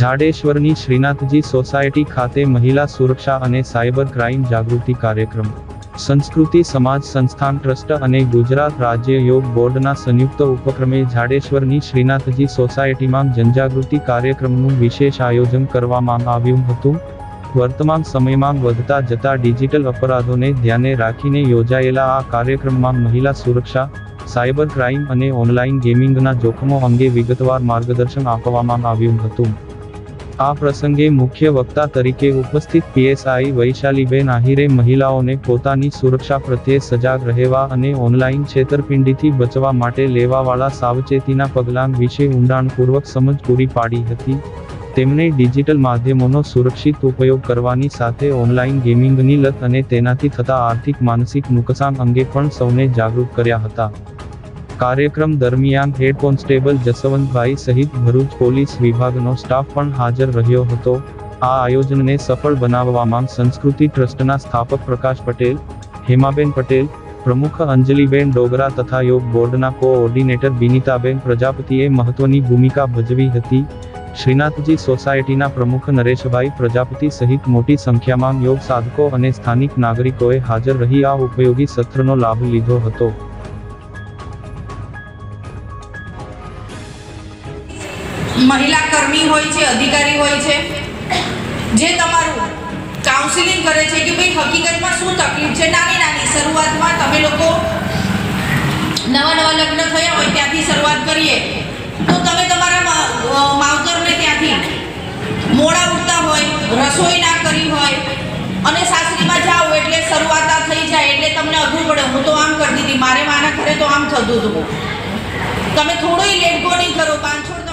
જાડેશ્વરની Shrinathji society ખાતે મહિલા સુરક્ષા અને સાયબર ક્રાઇમ જાગૃતિ કાર્યક્રમ. સંસ્કૃતિ સમાજ સંસ્થાન ટ્રસ્ટ અને ગુજરાત રાજ્ય યોગ બોર્ડના સંયુક્ત ઉપક્રમે જાડેશ્વરની શ્રીનાથજી સોસાયટીમાં જનજાગૃતિ કાર્યક્રમનું વિશેષ આયોજન કરવામાં આવ્યું હતું. વર્તમાન સમયમાં વધતા જતા ડિજિટલ અપરાધોને ધ્યાને રાખીને યોજાયેલા આ કાર્યક્રમમાં મહિલા સુરક્ષા, સાયબર ક્રાઇમ અને ઓનલાઈન ગેમિંગના જોખમો અંગે વિગતવાર માર્ગદર્શન આપવામાં આવ્યું હતું. આ પ્રસંગે મુખ્ય વક્તા તરીકે ઉપસ્થિત પીએસઆઈ વૈશાલીબેન આહિરે મહિલાઓને પોતાની સુરક્ષા પ્રત્યે સજાગ રહેવા અને ઓનલાઈન છેતરપિંડીથી બચવા માટે લેવાવાળા સાવચેતીના પગલાં વિશે ઊંડાણપૂર્વક સમજ પૂરી પાડી હતી. તેમણે ડિજિટલ માધ્યમોનો સુરક્ષિત ઉપયોગ કરવાની સાથે ઓનલાઈન ગેમિંગની લત અને તેનાથી થતા આર્થિક માનસિક નુકસાન અંગે પણ સૌને જાગૃત કર્યા હતા. કાર્યક્રમ દરમિયાન હેડ કોન્સ્ટેબલ જસવંતભાઈ સહિત ભરૂચ પોલીસ વિભાગનો સ્ટાફ પણ હાજર રહ્યો હતો. આ આયોજનને સફળ બનાવવામાં સંસ્કૃતિ ટ્રસ્ટના સ્થાપક પ્રકાશ પટેલ, હેમાબેન પટેલ, પ્રમુખ અંજલિબેન ડોગરા તથા યોગ બોર્ડના કોઓર્ડિનેટર બિનિતાબેન પ્રજાપતિએ મહત્વની ભૂમિકા ભજવી હતી. શ્રીનાથજી સોસાયટીના પ્રમુખ નરેશભાઈ પ્રજાપતિ સહિત મોટી સંખ્યામાં યોગ સાધકો અને સ્થાનિક નાગરિકોએ હાજર રહી આ ઉપયોગી સત્રનો લાભ લીધો હતો. મહિલા કર્મી હોય છે, અધિકારી હોય છે, જે તમારું કાઉન્સિલિંગ કરે છે કે ભાઈ હકીકતમાં શું તકલીફ છે? નાની નાની શરૂઆતમાં તમે લોકો નવા નવા લગ્ન થયા હોય ત્યાંથી શરૂઆત કરીએ, તો તમે તમારા માવતરને ત્યાંથી મોડા ઉઠતા હોય, રસોઈ ના કરી હોય, અને સાસરીમાં જાઓ એટલે શરૂઆત આ થઈ જાય એટલે તમને અઘરું પડે. હું તો આમ કરતી હતી, મારે માના ઘરે તો આમ થતું હતું. તમે થોડોય લેટ નહીં કરો, પાંચ છોડ